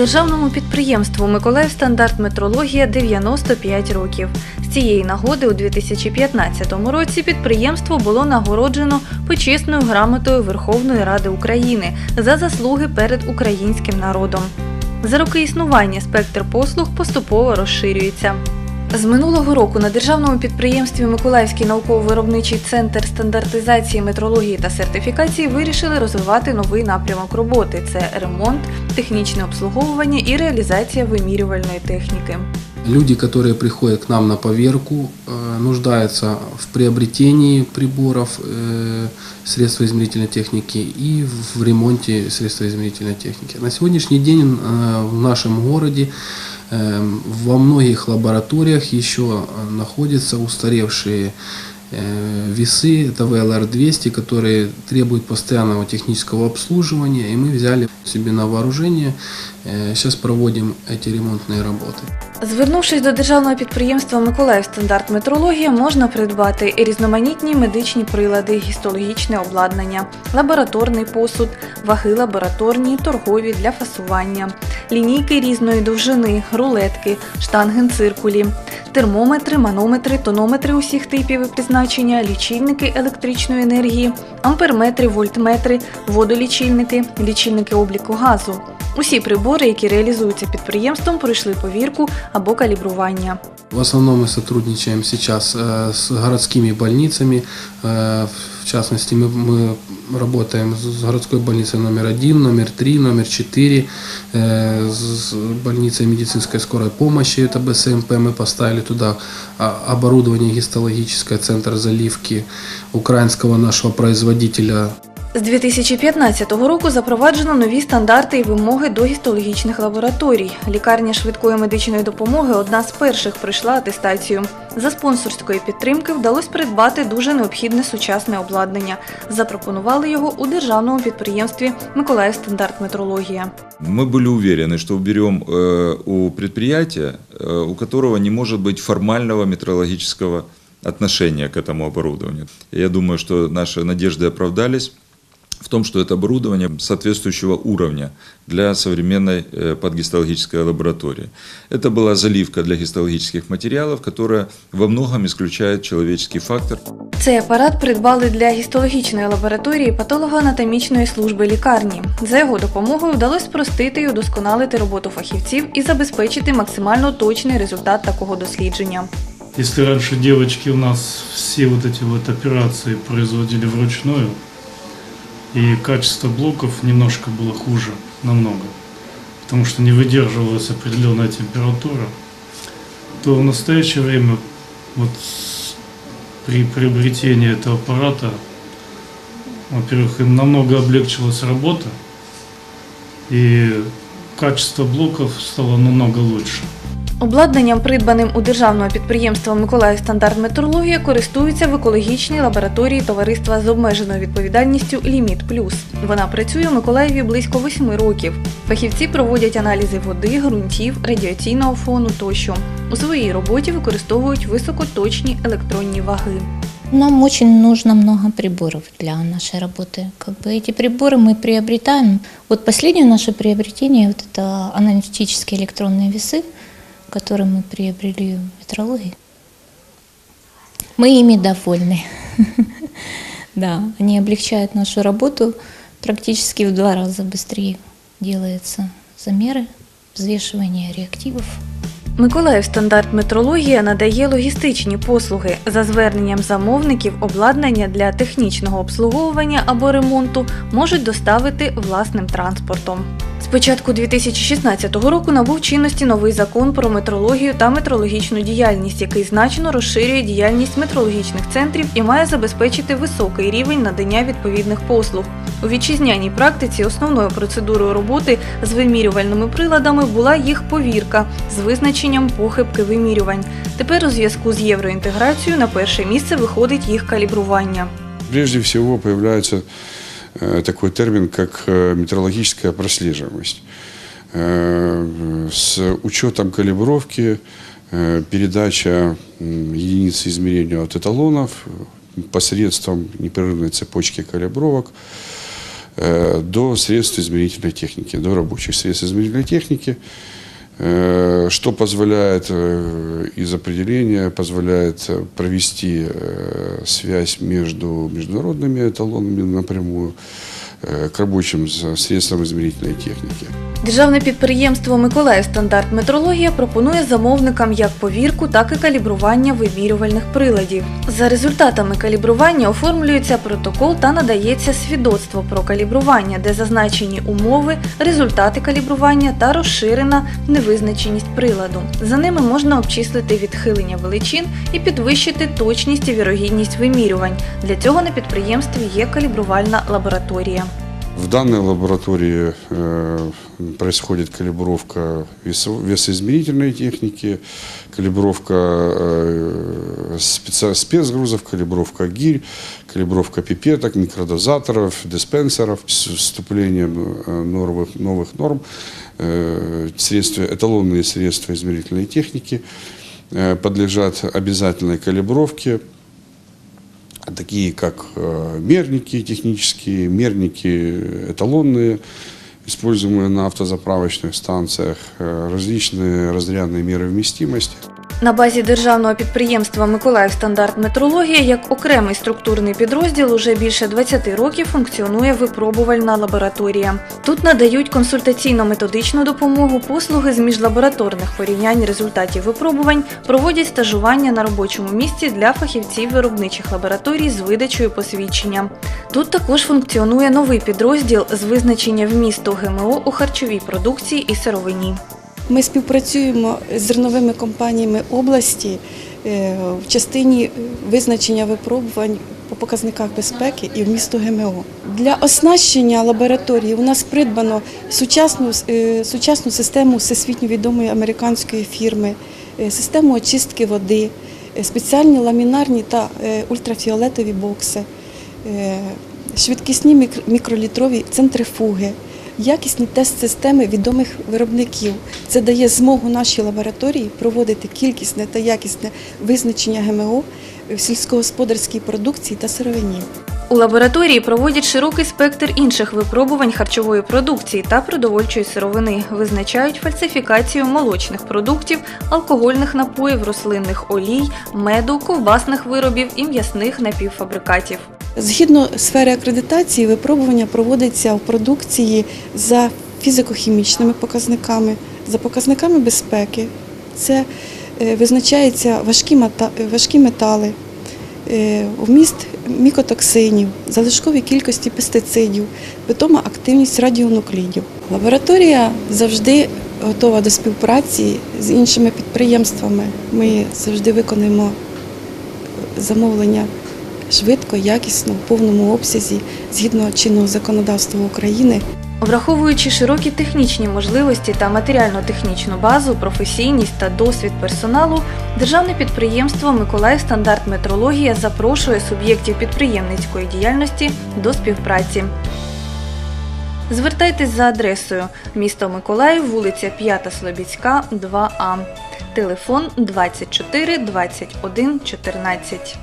Державному підприємству Миколаїв стандарт метрологія 95 років. З цієї нагоди у 2015 році підприємство було нагороджено почесною грамотою Верховної Ради України за заслуги перед українським народом. За роки існування спектр послуг поступово розширюється. З минулого року на державному підприємстві Миколаївський науково-виробничий центр стандартизації метрології та сертифікації вирішили розвивати новий напрямок роботи: це ремонт, технічне обслуговування і реалізація вимірювальної техніки. Люди, которые приходят к нам на поверку, э, нуждаются в приобретении приборов, э, средств измерительной техники и в ремонте средств измерительной техники. На сегодняшний день э, в нашем городе во многих лабораториях еще находятся устаревшие весы, это VLR-200, которые требуют постоянного технического обслуживания, и мы взяли себе на вооружение. Сейчас проводим эти ремонтные работы. Звернувшись до державного підприємства Миколаїв стандарт метрологія, можна придбати різноманітні медичні прилади, гістологічне обладнання, лабораторний посуд, ваги лабораторні, торгові для фасування, лінійки різної довжини, рулетки, штангенциркулі, термометри, манометри, тонометри усіх типів і призначення, лічильники електричної енергії, амперметри, вольтметри, водолічильники, лічильники обліку газу. Усі прибори, які реалізуються підприємством, пройшли повірку або калібрування. В основном мы сотрудничаем сейчас э, с городскими больницами. Э, В частности, мы, мы работаем с с городской больницей номер один, номер три, номер четыре, э, с больницей медицинской скорой помощи, это БСМП, мы поставили туда а, оборудование гистологическое, центр заливки украинского нашего производителя З 2015 року запроваджено нові стандарти і вимоги до гістологічних лабораторій. Лікарня швидкої медичної допомоги одна з перших пройшла атестацію. За спонсорської підтримки вдалося придбати дуже необхідне сучасне обладнання. Запропонували його у державному підприємстві Миколаїв стандарт метрологія. Мы были уверены, что уберем э, у предприятия, э, у которого не может быть формального метрологического отношения к этому оборудованию. Я думаю, что наши надежды оправдались в том, что это оборудование соответствующего уровня для современной э, подгистологической лаборатории. Это была заливка для гистологических материалов, которая во многом исключает человеческий фактор. Цей апарат придбали для гістологічної лабораторії патологоанатомічної служби лікарні. За його допомогою вдалося спростити і удосконалити роботу фахівців і забезпечити максимально точний результат такого дослідження. Если раньше девочки у нас все вот эти вот операции производили вручную, и качество блоков немножко было хуже, намного, потому что не выдерживалась определенная температура, то в настоящее время вот при приобретении этого аппарата, во-первых, им намного облегчилась работа, и качество блоков стало намного лучше. Обладнанням, придбаним у державного підприємства Миколаїв стандарт метрологія, користуються в екологічній лабораторії товариства з обмеженою відповідальністю Ліміт Плюс. Вона працює у Миколаєві близько восьми років. Фахівці проводять аналізи води, ґрунтів, радіаційного фону тощо. У своїй роботі використовують високоточні електронні ваги. Нам очень нужно много приборов для нашей работы. Как бы эти приборы мы приобретаем. Вот последнее наше приобретение вот это аналитические электронные весы, которые мы приобрели в метрологии. Мы ими довольны. Да, они облегчают нашу работу. Практически в два раза быстрее делаются замеры, взвешивание реактивов. Миколаїв стандарт метрологія надає логістичні послуги за зверненням замовників обладнання для технічного обслуговування або ремонту можуть доставити власним транспортом. Початку 2016 року набув чинності новий закон про метрологію та метрологічну діяльність, який значно розширює діяльність метрологічних центрів і має забезпечити високий рівень надання відповідних послуг. У вітчизняній практиці основною процедурою роботи з вимірювальними приладами була їх повірка з визначенням похибки вимірювань. Тепер у зв'язку з євроінтеграцією на перше місце виходить їх калібрування. Прежде всего появляется э, такой термин, как э, метрологическая прослеживаемость. Э, С учетом калибровки, э, передача м, единиц измерения от эталонов э, посредством непрерывной цепочки калибровок э, до средств измерительной техники, до рабочих средств измерительной техники, э, что позволяет э, из определения, позволяет э, провести э, связь между международными эталонами напрямую э, к рабочим с- средствам измерительной техники. Державне підприємство Миколаїв стандарт метрологія пропонує замовникам як повірку, так і калібрування вимірювальних приладів. За результатами калібрування оформлюється протокол та надається свідоцтво про калібрування, де зазначені умови, результати калібрування та розширена невизначеність приладу. За ними можна обчислити відхилення величин і підвищити точність і вірогідність вимірювань. Для цього на підприємстві є калібрувальна лабораторія. В данной лаборатории э, происходит калибровка весо- весоизмерительной техники, калибровка э, спеца- спецгрузов, калибровка гирь, калибровка пипеток, микродозаторов, диспенсеров с вступлением э, новых, новых норм. э, Средства, эталонные средства измерительной техники э, подлежат обязательной калибровке такие как э, мерники технические, мерники эталонные, используемые на автозаправочных станциях, э, различные разрядные меры вместимости. На базі державного підприємства Миколаїв стандарт метрологія як окремий структурний підрозділ уже більше 20 років функціонує випробувальна лабораторія. Тут надають консультаційно-методичну допомогу, послуги з міжлабораторних порівнянь результатів випробувань, проводять стажування на робочому місці для фахівців виробничих лабораторій з видачею посвідчення. Тут також функціонує новий підрозділ з визначення вмісту ГМО у харчовій продукції і сировині. Ми співпрацюємо з зерновими компаніями області е, в частині визначення випробувань по показниках безпеки і вмісту ГМО. Для оснащення лабораторії у нас придбано сучасну, е, сучасну систему всесвітньо відомої американської фірми, е, систему очистки води, спеціальні ламінарні та ультрафіолетові бокси, швидкісні мікр- мікролітрові центрифуги якісні тест-системи відомих виробників. Це дає змогу нашій лабораторії проводити кількісне та якісне визначення ГМО в сільськогосподарській продукції та сировині. У лабораторії проводять широкий спектр інших випробувань харчової продукції та продовольчої сировини, визначають фальсифікацію молочних продуктів, алкогольних напоїв, рослинних олій, меду, ковбасних виробів і м'ясних напівфабрикатів. Згідно сфери акредитації, випробування проводиться в продукції за фізико-хімічними показниками, за показниками безпеки. Це е, визначаються важкі, мета- метали, е, вміст мікотоксинів, залишкові кількості пестицидів, питома активність радіонуклідів. Лабораторія завжди готова до співпраці з іншими підприємствами. Ми завжди виконуємо замовлення швидко, якісно, в повному обсязі, згідно чинного законодавства України. Враховуючи широкі технічні можливості та матеріально-технічну базу, професійність та досвід персоналу, державне підприємство Миколаїв стандарт метрологія запрошує суб'єктів підприємницької діяльності до співпраці. Звертайтесь за адресою місто Миколаїв, вулиця 5 Слобідська, 2А. Телефон 24 21 14.